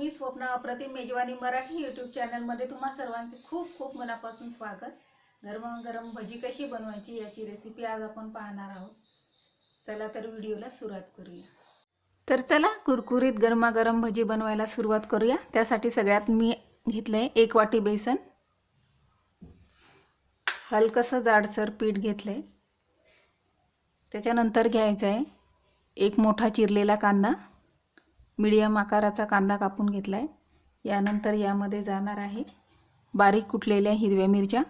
मी स्वप्न अप्रतिम मेजवानी मराठी यूट्यूब चॅनलमध्ये तुम्हा सर्वांचे खूप खूप मनापासून स्वागत. गरमागरम भजी कशी बनवायची याची रेसिपी आज आपण पाहणार आहोत. चला तर व्हिडिओला सुरुवात करूया. तर चला कुरकुरीत गरमागरम भजी बनवायला सुरुवात करूया. त्यासाठी सगळ्यात मी घेतलं आहे एक वाटी बेसन. हलकंसं जाडसर पीठ घेतलं आहे त्याच्यानंतर घ्यायचं आहे एक मोठा चिरलेला कांदा. मिडियम आकाराचा कांदा कापून घेतला आहे यानंतर यामध्ये जाणार आहे बारीक कुटलेल्या हिरव्या मिरच्या.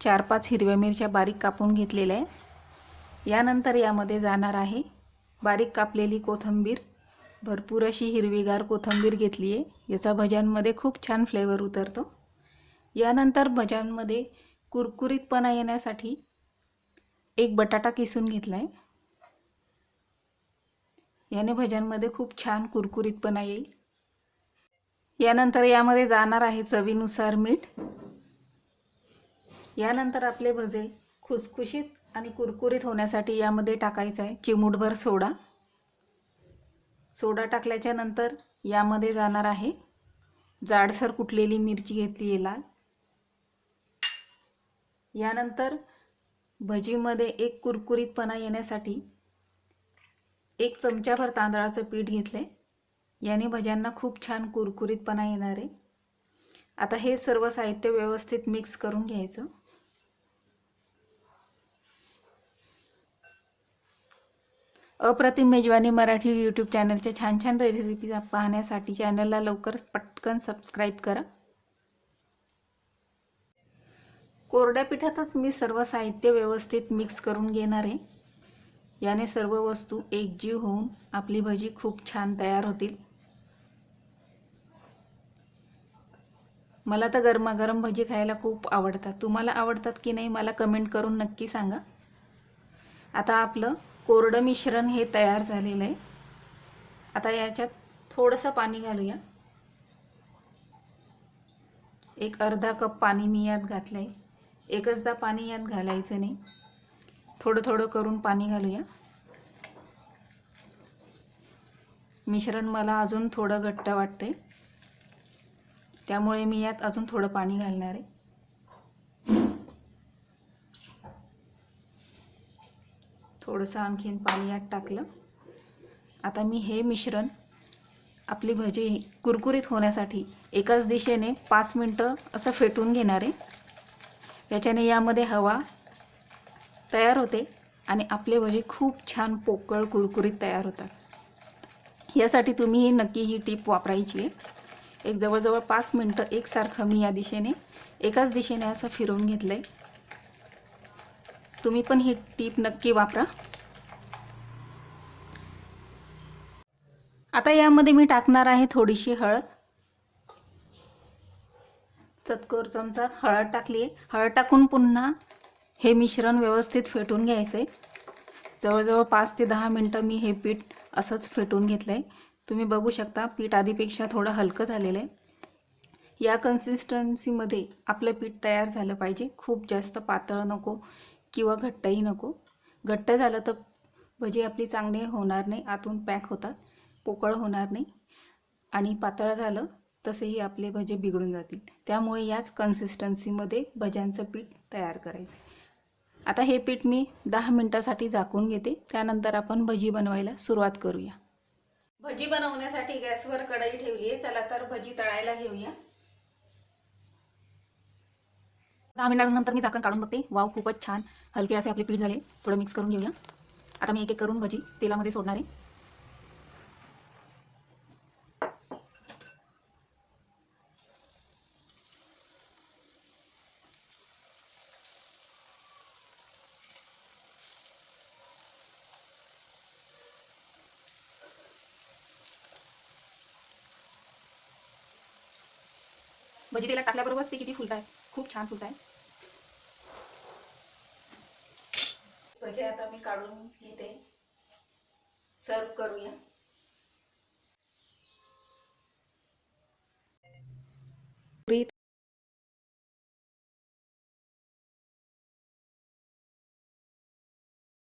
चार पाच हिरव्या मिरच्या बारीक कापून घेतलेल्या आहे यानंतर यामध्ये जाणार आहे बारीक कापलेली कोथिंबीर. भरपूर अशी हिरवीगार कोथिंबीर घेतली आहे. याचा भज्यांमध्ये खूप छान फ्लेवर उतरतो. यानंतर भज्यांमध्ये कुरकुरीतपणा येण्यासाठी एक बटाटा किसून घेतला आहे याने भज्यांमध्ये खूप छान कुरकुरीतपणा येईल. यानंतर यामध्ये जाणार आहे चवीनुसार मीठ. यानंतर आपले भजे खुसखुशीत आणि कुरकुरीत होण्यासाठी यामध्ये टाकायचं आहे चिमूटभर सोडा. सोडा टाकल्याच्या नंतर यामध्ये जाणार आहे जाडसर कुटलेली मिरची घेतली आहे लाल. यानंतर भजीमध्ये एक कुरकुरीतपणा येण्यासाठी एक चमच्याभर तांदळाचं पीठ घेतलं. याने भज्यांना खूप छान कुरकुरीतपणा येणार आहे. आता हे सर्व साहित्य व्यवस्थित मिक्स करून घ्यायचं. अप्रतिम मेजवानी मराठी यूट्यूब चॅनलच्या छान छान रेसिपी पाहण्यासाठी चॅनलला लवकरच पटकन सबस्क्राईब करा. कोरड्या पिठातच मी सर्व साहित्य व्यवस्थित मिक्स करून घेणार आहे. याने सर्व वस्तू एकजीव होऊन आपली भजी खूप छान तयार होतील. मला तर गरमागरम भजी खायला खूप आवडतात. तुम्हाला आवडतात की नाही मला कमेंट करून नक्की सांगा. आता आपलं कोरडं मिश्रण हे तयार झालेलं आहे. आता याच्यात थोडंसं पाणी घालूया. एक अर्धा कप पाणी मी यात घातलं आहे एकचदा पाणी यात घालायचं नाही. थोडं थोडं करून पाणी घालूया. मिश्रण मला अजून थोडं घट्ट वाटते त्यामुळे मी यात अजून थोडं पाणी घालणार आहे. थोडंसं आणखीन पाणी यात टाकलं. आता मी हे मिश्रण आपली भजी कुरकुरीत होण्यासाठी एकाच दिशेने पाच मिनटं असं फेटून घेणार आहे. याच्याने यामध्ये हवा तयार होते आणि आपले भजे खूप छान पोकळ कुरकुरीत तयार होतात. यासाठी तुम्ही नक्की ही टीप वापरायची आहे. एक जवळजवळ पाच मिनटं एकसारखं मी या दिशेने एकाच दिशेने असं फिरवून घेतलं आहे तुम्ही पण ही टीप नक्की वापरा. आता यामध्ये मी टाकणार आहे थोडीशी हळद. चतकोर चमचा हळद टाकली आहे. हळद टाकून पुन्हा हे मिश्रण व्यवस्थित फेटून घ्यायचं आहे जवळजवळ पाच ते दहा मिनटं मी हे पीठ असंच फेटून घेतलं आहे तुम्ही बघू शकता पीठ आधीपेक्षा थोडं हलकं झालेलं आहे. या कन्सिस्टन्सीमध्ये आपलं पीठ तयार झालं पाहिजे. खूप जास्त पातळ नको किंवा घट्टही नको. घट्ट झालं तर भजी आपली चांगली होणार नाही. आतून पॅक होतात. पोकळ होणार नाही. आणि पातळ झालं तसेही आपले भजे बिघडून जातील. त्यामुळे याच कन्सिस्टन्सीमध्ये भज्यांचं पीठ तयार करायचं. आता हे पीठ मी दहा मिनटासाठी झाकून घेते. त्यानंतर आपण भजी बनवायला सुरुवात करूया. भजी बनवण्यासाठी गॅसवर कढई ठेवली आहे चला तर भजी तळायला घेऊया. दहा मिनिटांनंतर मी झाकण काढून बघते. वाव खूपच छान. हलके असे आपले पीठ झाले. थोडं मिक्स करून घेऊया. आता मी एक एक करून भजी तेलामध्ये सोडणार आहे. भजी तेलात टाकल्याबरोबरच ते किती फुलत आहे खूप छान फुलत आहे भजी आता मी काढून घेते. सर्व करूया.